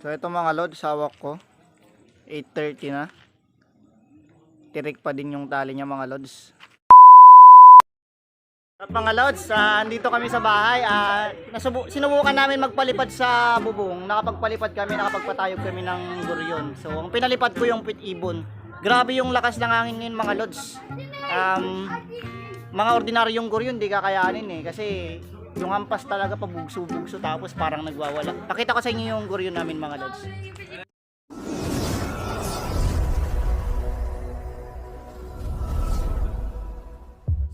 So ito mga lods, hawak ko. 8.30 na. Tirik pa din yung tali niya mga lods. At mga lods, ah, andito kami sa bahay. Ah, nasubu- sinubukan namin magpalipad sa bubong. Nakapagpalipad kami, nakapagpatayog kami ng guryon. So ang pinalipad ko yung pit ibon. Grabe yung lakas ng hangin ngayon mga lods. Um, mga ordinaryong guryon di kakayanin eh. Kasi yung hampas talaga pabugso-bugso tapos parang nagwawala. Pakita ko sa inyo yung guryon namin mga lods.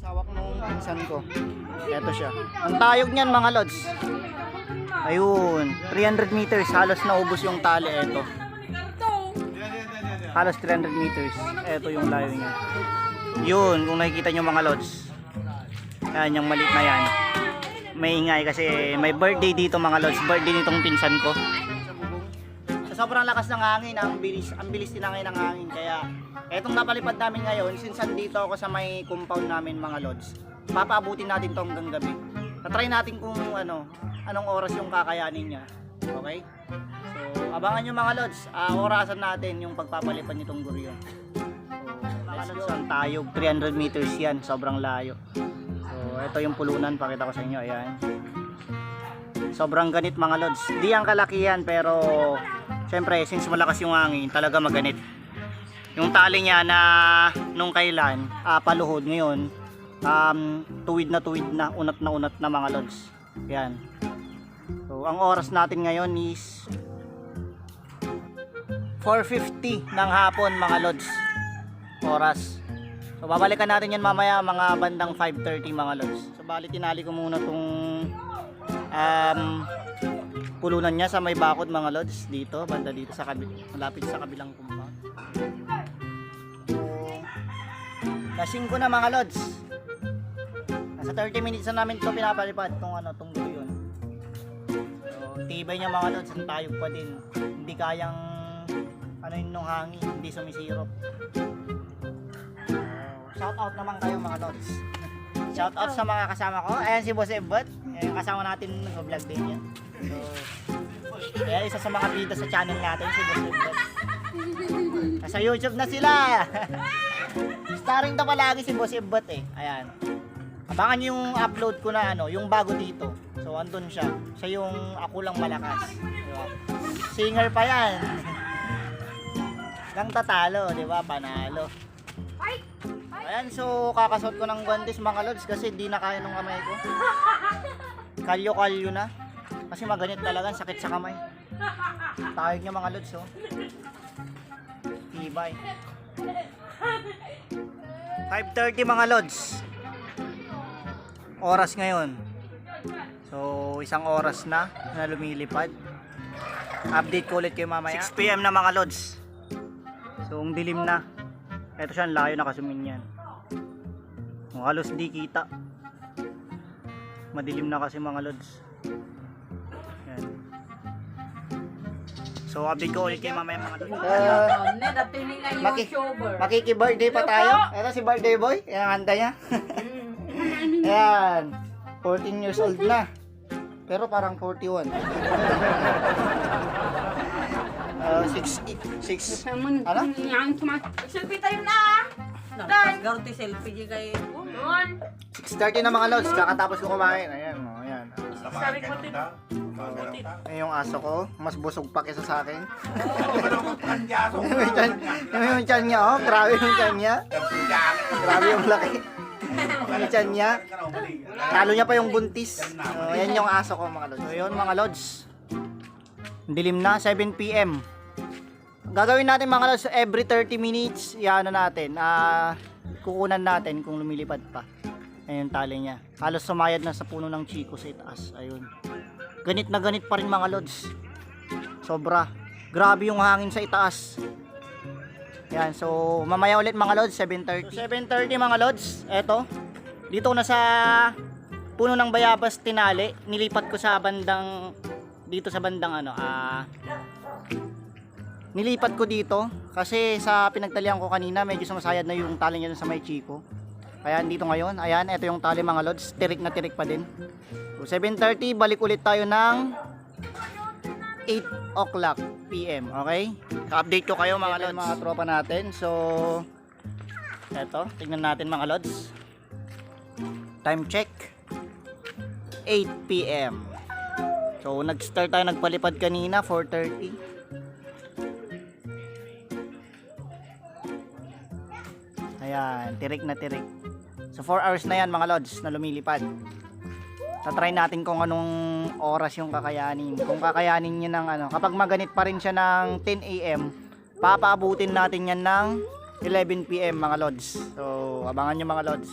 Sawak nung pinsan ko. Ito siya. Ang tayog niyan mga lods. Ayun, 300 meters. Halos naubos yung tali. Ito. Halos 300 meters. Ito yung layo niya. Yun, kung nakikita nyo mga lods. Yan, yung maliit na yan. May ingay kasi may birthday dito mga lods. Birthday nitong pinsan ko. Sa sobrang lakas ng hangin, ang bilis, ang bilis din ng ng hangin. Kaya, etong napalipad namin ngayon, since andito ako sa may compound namin mga lods, papaabutin natin to hanggang gabi. Tatry natin kung ano, anong oras yung kakayanin niya. Okay? So, abangan nyo mga lods, ah, orasan natin yung pagpapalipad nitong guryo. So, mga lods, ang tayog, 300 meters yan, sobrang layo. Ito yung pulunan, pakita ko sa inyo, ayan. Sobrang ganit mga lods. Di ang kalakihan pero syempre since malakas yung hangin talaga maganit. Yung tali niya na nung kailan ah, paluhod ngayon um, tuwid na tuwid na unat na unat na mga lods. Yan. So ang oras natin ngayon is 4.50 ng hapon mga lods. Oras. So babalikan natin yan mamaya mga bandang 5.30 mga lods. So bali tinali ko muna tong um, pulunan niya sa may bakod mga lods dito banda dito sa kabil malapit sa kabilang so lasing ko na mga lods. Nasa 30 minutes na namin to pinapalipad tong ano tong yun. So tibay niya mga lods ang tayog pa din. Hindi kayang ano yun nung hangin hindi sumisirop shout out naman kayo mga lods Shout out sa mga kasama ko. Ayan si Boss Ebot. Ayan, kasama natin nag-vlog din yan. So, ayan, isa sa mga bida sa channel natin si Boss Ebot. Nasa YouTube na sila. Starring na palagi si Boss Ebot eh. Ayan. Abangan yung upload ko na ano, yung bago dito. So, andun siya. Siya yung ako lang malakas. Diba? Singer pa yan. Gang tatalo, di ba? Panalo. Ayan, so kakasuot ko ng guantes mga lods kasi di na kaya nung kamay ko. Kalyo-kalyo na. Kasi maganit talaga, sakit sa kamay. Tayog niya mga lods, oh. Tibay. 5.30 mga lods. Oras ngayon. So, isang oras na na lumilipad. Update ko ulit kayo mamaya. 6pm na mga lods. So, ang dilim na. Ito siya, ang layo nakasumin yan. Oh, halos di kita. Madilim na kasi mga lods. Yan. So, update ko ulit kayo mamaya mga lods. Uh, Maki- YouTuber. Makiki-birthday pa tayo. Ito si birthday boy. Yan ang handa niya. Yan. 14 years old na. Pero parang 41. Uh, 6 6 Ano? Selfie tayo na! Dan! Garti selfie di kay Doon! 6.30 na mga lods. Kakatapos ko kumain. Ayan, oh, ayan. Sabi ko din. Ayan yung aso ko. Mas busog pa kesa sa akin. yung, chan, yung chan niya, oh. Grabe yung chan niya. Grabe yung laki. Yung chan niya. Talo niya pa yung buntis. So, ayan yung aso ko mga lods. So, yun mga lods. Dilim na, 7pm. Gagawin natin mga lods, every 30 minutes, iano natin, ah, kukunan natin kung lumilipad pa. Ayun, tali niya. Halos sumayad na sa puno ng chiko sa itaas. Ayun. Ganit na ganit pa rin mga lods. Sobra. Grabe yung hangin sa itaas. Yan, so mamaya ulit mga lods, 7.30. So, 7.30 mga lods, eto. Dito na sa puno ng bayabas tinali, nilipat ko sa bandang, dito sa bandang ano, ah, nilipat ko dito kasi sa pinagtalian ko kanina medyo sumasayad na yung tali niya sa may chiko. Kaya dito ngayon, ayan, ito yung tali mga lods, tirik na tirik pa din. So, 7.30, balik ulit tayo ng 8 o'clock PM. Okay? Ka-update ko kayo mga lods. Mga tropa natin. So, eto. Tingnan natin mga lods. Time check. 8 PM. So, nag-start tayo nagpalipad kanina, 4.30. Ayan, tirik na tirik. So 4 hours na yan mga lods na lumilipad. Tatry natin kung anong oras yung kakayanin. Kung kakayanin niya ng ano. Kapag maganit pa rin siya ng 10 a.m., papaabutin natin yan ng 11 p.m. mga lods. So abangan nyo mga lods.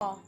哦。